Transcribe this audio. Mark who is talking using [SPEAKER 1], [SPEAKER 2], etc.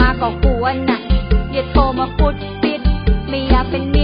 [SPEAKER 1] มาก็กวนนะอย่าโทรมาพูดปิด ไม่อยากเป็น